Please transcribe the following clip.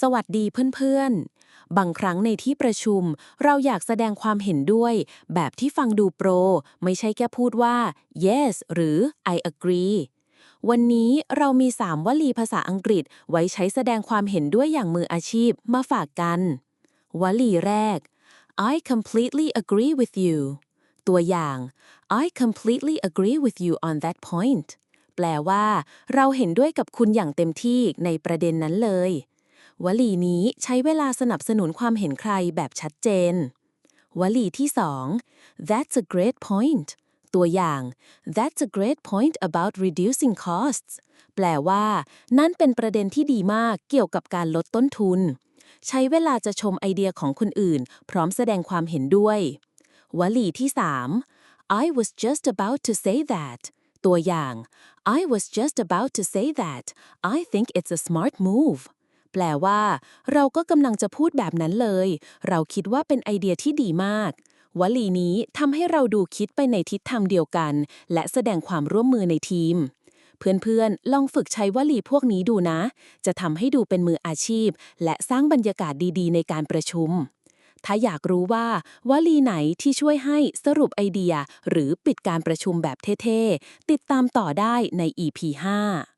สวัสดีเพื่อนๆ บางครั้งในที่ประชุม เราอยากแสดงความเห็นด้วย แบบที่ฟังดูโปร ไม่ใช่แค่พูดว่า yes หรือ I agree วันนี้เรามี 3 วลีภาษาอังกฤษไว้ใช้แสดงความเห็นด้วยอย่างมืออาชีพมาฝากกัน วลีแรก I completely agree with you ตัวอย่าง I completely agree with you on that point แปลว่า เราเห็นด้วยกับคุณอย่างเต็มที่ในประเด็นนั้นเลย วลีนี้ใช้เวลาสนับสนุนความเห็นใครแบบชัดเจน วลีที่ 2 That's a great point ตัวอย่าง That's a great point about reducing costs แปลว่า นั่นเป็นประเด็นที่ดีมากเกี่ยวกับการลดต้นทุน ใช้เวลาจะชมไอเดียของคนอื่น พร้อมแสดงความเห็นด้วย วลีที่ 3 I was just about to say that ตัวอย่าง I was just about to say that I think it's a smart move แปลว่า เราก็กำลังจะพูดแบบนั้นเลย เราคิดว่าเป็นไอเดียที่ดีมาก วลีนี้ทำให้เราดูคิดไปในทิศทางเดียวกัน และแสดงความร่วมมือในทีม เพื่อนๆ ลองฝึกใช้วลีพวกนี้ดูนะ จะทำให้ดูเป็นมืออาชีพ และสร้างบรรยากาศดีๆ ในการประชุม ถ้าอยากรู้ว่าวลีไหนที่ช่วยให้สรุปไอเดีย หรือปิดการประชุมแบบเท่ๆ ติดตามต่อได้ใน EP 5